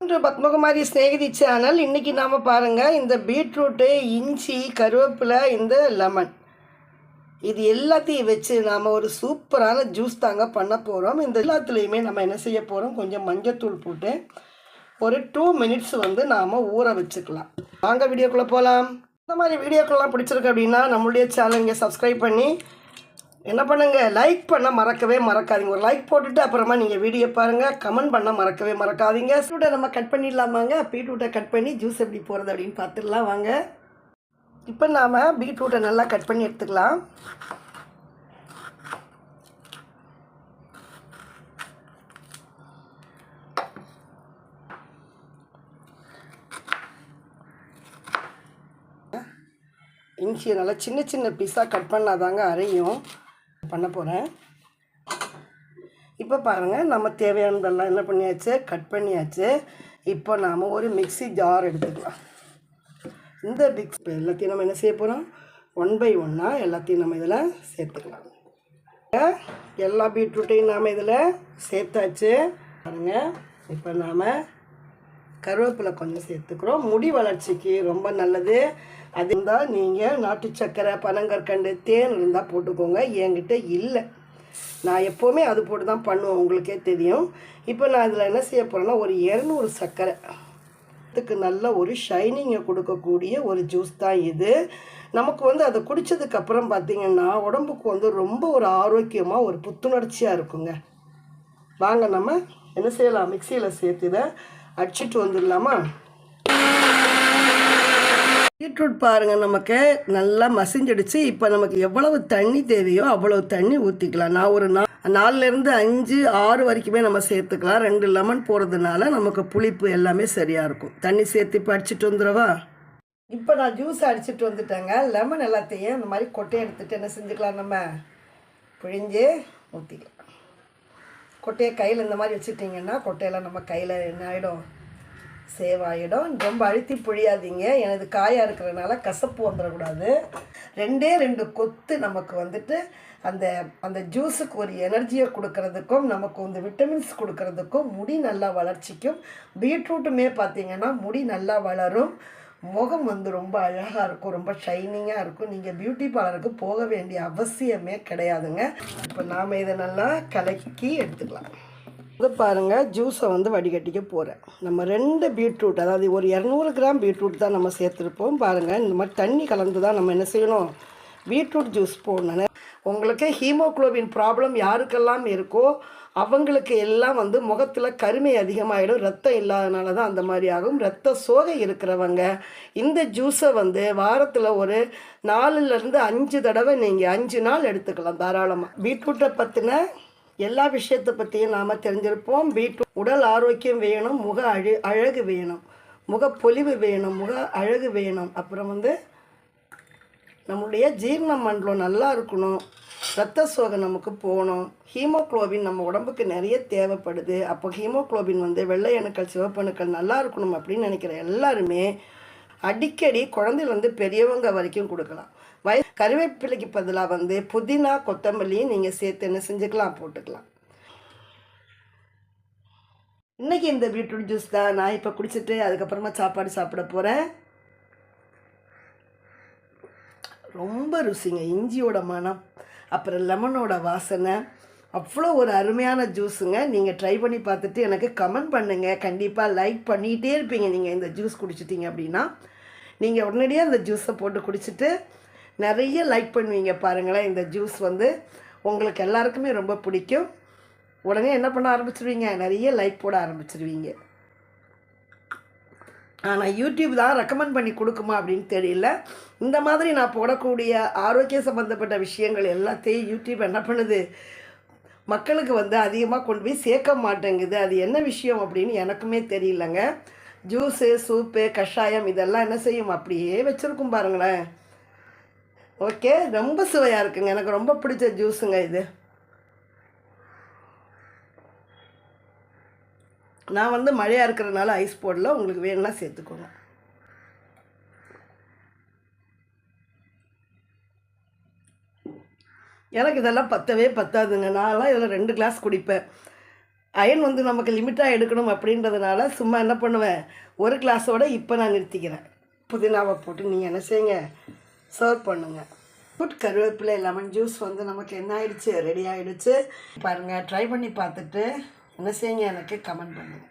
இன்று பத்மகுமாரி ஸ்நேகிதி சேனல் இன்றைக்கி நாம் பாருங்கள் இந்த பீட்ரூட்டு இஞ்சி கருவேப்பிலை இந்த லெமன். இது எல்லாத்தையும் வச்சு நாம் ஒரு சூப்பரான ஜூஸ் தாங்க பண்ண போகிறோம் இந்த எல்லாத்துலேயுமே நம்ம என்ன செய்ய போகிறோம் கொஞ்சம் மஞ்சத்தூள் போட்டு ஒரு டூ மினிட்ஸ் வந்து நாம் ஊற வச்சுக்கலாம். வாங்க வீடியோக்குள்ளே போகலாம் இந்த மாதிரி வீடியோக்கெல்லாம் பிடிச்சிருக்கு அப்படின்னா நம்மளுடைய சேனல் இங்கே சப்ஸ்கிரைப் பண்ணி என்ன பண்ணுங்கள் லைக் பண்ண மறக்கவே மறக்காதீங்க. ஒரு லைக் போட்டுட்டு அப்புறமா நீங்கள் வீடியோ பாருங்கள் கமெண்ட் பண்ண மறக்கவே மறக்காதீங்க. பீட்ரூட்டை நம்ம கட் பண்ணிடலாமாங்க? பீட்ரூட்டை கட் பண்ணி ஜூஸ் எப்படி போகிறது அப்படின்னு பார்த்துடலாம் வாங்க. இப்போ நாம் பீட்ரூட்டை நல்லா கட் பண்ணி எடுத்துக்கலாம். இஞ்சியை நல்லா சின்ன சின்ன பீஸாக கட் பண்ணாதாங்க அரையும். பண்ண போகிறேன் இப்போ பாருங்கள் நம்ம தேவையானதெல்லாம் என்ன பண்ணியாச்சு? கட் பண்ணியாச்சு. இப்போ நாம் ஒரு மிக்ஸி ஜார் எடுத்துக்கலாம். இந்த மிக்ஸ் எல்லாத்தையும் நம்ம என்ன செய்ய போகிறோம் ஒன் பை ஒன்னாக எல்லாத்தையும் நம்ம இதில் சேர்த்துக்கலாம். எல்லா பீட்ரூட்டையும் நாம் இதில் சேர்த்தாச்சு. பாருங்கள் இப்போ நாம் கருவேப்பிலை கொஞ்சம் சேர்த்துக்கிறோம். முடி வளர்ச்சிக்கு ரொம்ப நல்லது. அது இருந்தால் நீங்கள் நாட்டு சக்கரை பனங்கற்கண்டு தேன் இருந்தால் போட்டுக்கோங்க. என்கிட்ட இல்லை. நான் எப்போவுமே அது போட்டு தான் பண்ணுவேன். உங்களுக்கே தெரியும். இப்போ நான் இதில் என்ன செய்ய போகிறேன்னா ஒரு இரநூறு சர்க்கரை இதுக்கு நல்ல ஒரு ஷைனிங்கை கொடுக்கக்கூடிய ஒரு ஜூஸ் தான் இது. நமக்கு வந்து அதை குடித்ததுக்கப்புறம் பார்த்திங்கன்னா உடம்புக்கு வந்து ரொம்ப ஒரு ஆரோக்கியமாக ஒரு புத்துணர்ச்சியாக இருக்குங்க. வாங்க நம்ம என்ன செய்யலாம்? மிக்சியில் சேர்த்து இதை அடிச்சிட்டு வந்துடலாமா? பீட்ரூட் பாருங்கள் நமக்கு நல்லா மசிஞ்சடிச்சு. இப்போ நமக்கு எவ்வளவு தண்ணி தேவையோ அவ்வளவு தண்ணி ஊற்றிக்கலாம் நான் ஒரு நா நாலுலேருந்து அஞ்சு ஆறு வரைக்குமே நம்ம சேர்த்துக்கலாம். ரெண்டு லெமன் போகிறதுனால நமக்கு புளிப்பு எல்லாமே சரியாக இருக்கும். தண்ணி சேர்த்து இப்போ அடிச்சிட்டு வந்துடவா? இப்போ நான் ஜூஸ் அடிச்சிட்டு வந்துட்டேங்க. லெமன் எல்லாத்தையும் இந்த மாதிரி கொட்டையை எடுத்துகிட்டு என்ன செஞ்சுக்கலாம் நம்ம? பிழிஞ்சு ஊற்றிக்கலாம் கொட்டையை கையில் இந்த மாதிரி வச்சுட்டிங்கன்னா கொட்டையெல்லாம் நம்ம கையில் என்ன ஆகிடும் சேவ் ஆகிடும் ரொம்ப அழுத்தி புழியாதீங்க. எனது காயாக இருக்கிறதுனால கசப்பு வந்துடக்கூடாது ரெண்டே ரெண்டு கொத்து நமக்கு வந்துட்டு அந்த அந்த ஜூஸுக்கு ஒரு எனர்ஜியை கொடுக்கறதுக்கும் நமக்கு வந்து விட்டமின்ஸ் கொடுக்கறதுக்கும் முடி நல்லா வளர்ச்சிக்கும் பீட்ரூட்டுமே பார்த்திங்கன்னா முடி நல்லா வளரும். முகம் வந்து ரொம்ப அழகாக இருக்கும் ரொம்ப ஷைனிங்காக இருக்கும். நீங்கள் பியூட்டி பார்லருக்கு போக வேண்டிய அவசியமே கிடையாதுங்க. இப்போ நாம் இதை நல்லா கலக்கி எடுத்துக்கலாம். இது பாருங்கள் ஜூஸை வந்து வடிகட்டிக்க போகிறேன் நம்ம ரெண்டு பீட்ரூட் அதாவது ஒரு இரநூறு கிராம் பீட்ரூட் தான் நம்ம சேர்த்துருப்போம். பாருங்கள் இந்த மாதிரி தண்ணி கலந்து தான் நம்ம என்ன செய்யணும்? பீட்ரூட் ஜூஸ் போடணும். உங்களுக்கு ஹீமோக்ளோபின் ப்ராப்ளம் யாருக்கெல்லாம் இருக்கோ அவங்களுக்கு எல்லாம் வந்து முகத்தில் கருமை அதிகமாகிடும் ரத்தம் இல்லாதனால தான் அந்த மாதிரி ஆகும். ரத்த சோகை இருக்கிறவங்க இந்த ஜூஸை வந்து வாரத்தில் ஒரு நாலுலேருந்து அஞ்சு தடவை நீங்கள் அஞ்சு நாள் எடுத்துக்கலாம் தாராளமாக பீட்ரூட்டை பற்றின எல்லா விஷயத்தை பற்றியும் நாம் தெரிஞ்சிருப்போம். பீட்ரூட் உடல் ஆரோக்கியம் வேணும் முக அழு அழகு வேணும். முகப்பொலிவு வேணும் முக அழகு வேணும். அப்புறம் வந்து நம்மளுடைய ஜீரண மண்டலம் நல்லா இருக்கணும். ரத்த சோகை நமக்கு போகணும். ஹீமோக்ளோபின் நம்ம உடம்புக்கு நிறைய தேவைப்படுது. அப்போ ஹீமோக்ளோபின் வந்து வெள்ளை அணுக்கள் சிவப்பணுக்கள் நல்லா இருக்கணும் அப்படின்னு நினைக்கிற எல்லாருமே அடிக்கடி குழந்தையிலேருந்து பெரியவங்க வரைக்கும் கொடுக்கலாம். வய கருவேப்பிலைக்கு பதிலாக வந்து புதினா கொத்தமல்லியும் நீங்கள் சேர்த்து என்ன செஞ்சுக்கலாம்? போட்டுக்கலாம். இன்றைக்கி இந்த பீட்ரூட் ஜூஸ் தான் நான் இப்போ குடிச்சிட்டு அதுக்கப்புறமா சாப்பாடு சாப்பிட போகிறேன் ரொம்ப ருசிங்க. இஞ்சியோட மனம் அப்புறம் லெமனோட வாசனை. அவ்வளோ ஒரு அருமையான ஜூஸுங்க. நீங்கள் ட்ரை பண்ணி பார்த்துட்டு எனக்கு கமெண்ட் பண்ணுங்கள் கண்டிப்பாக லைக் பண்ணிகிட்டே இருப்பீங்க. நீங்கள் இந்த ஜூஸ் குடிச்சிட்டிங்க அப்படின்னா. நீங்கள் உடனடியாக இந்த ஜூஸை போட்டு குடிச்சிட்டு நிறைய லைக் பண்ணுவீங்க பாருங்களேன். இந்த ஜூஸ் வந்து உங்களுக்கு எல்லாருக்குமே ரொம்ப பிடிக்கும். உடனே என்ன பண்ண ஆரம்பிச்சிருவீங்க? நிறைய லைக் போட ஆரம்பிச்சிருவீங்க. ஆனால் யூடியூப் தான் ரெக்கமெண்ட் பண்ணி கொடுக்குமா அப்படின்னு தெரியல. இந்த மாதிரி நான் போடக்கூடிய ஆரோக்கிய சம்மந்தப்பட்ட விஷயங்கள் எல்லாத்தையும் யூடியூப் என்ன பண்ணுது? மக்களுக்கு வந்து அதிகமாக கொண்டு போய் சேர்க்க மாட்டேங்குது. அது என்ன விஷயம் அப்படின்னு எனக்குமே தெரியலங்க. ஜூஸு சூப்பு கஷாயம் இதெல்லாம் என்ன செய்யும்? அப்படியே வச்சுருக்கும் பாருங்களேன். ஓகே ரொம்ப சுவையாக இருக்குங்க. எனக்கு ரொம்ப பிடிச்ச ஜூஸுங்க இது. நான் வந்து மழையாக இருக்கிறதுனால ஐஸ் போடல உங்களுக்கு வேணும்னா சேர்த்துக்கோங்க. எனக்கு இதெல்லாம் பத்தவே பத்தாதுங்க. நான்லாம் இதில் ரெண்டு கிளாஸ் குடிப்பேன். அயன் வந்து நமக்கு லிமிட்டாக எடுக்கணும் அப்படின்றதுனால சும்மா என்ன பண்ணுவேன்? ஒரு கிளாஸோட இப்போ நான் நிறுத்திக்கிறேன். புதினாவை போட்டு நீங்கள் என்ன செய்யுங்க? சர்வ் பண்ணுங்கள் ஃபுட் கருவேப்பிலை லெமன் ஜூஸ் வந்து நமக்கு என்ன ஆயிடுச்சு? ரெடி ஆகிடுச்சு பாருங்கள் ட்ரை பண்ணி பார்த்துட்டு என்ன செய்யுங்க எனக்கு கமெண்ட் பண்ணுங்கள்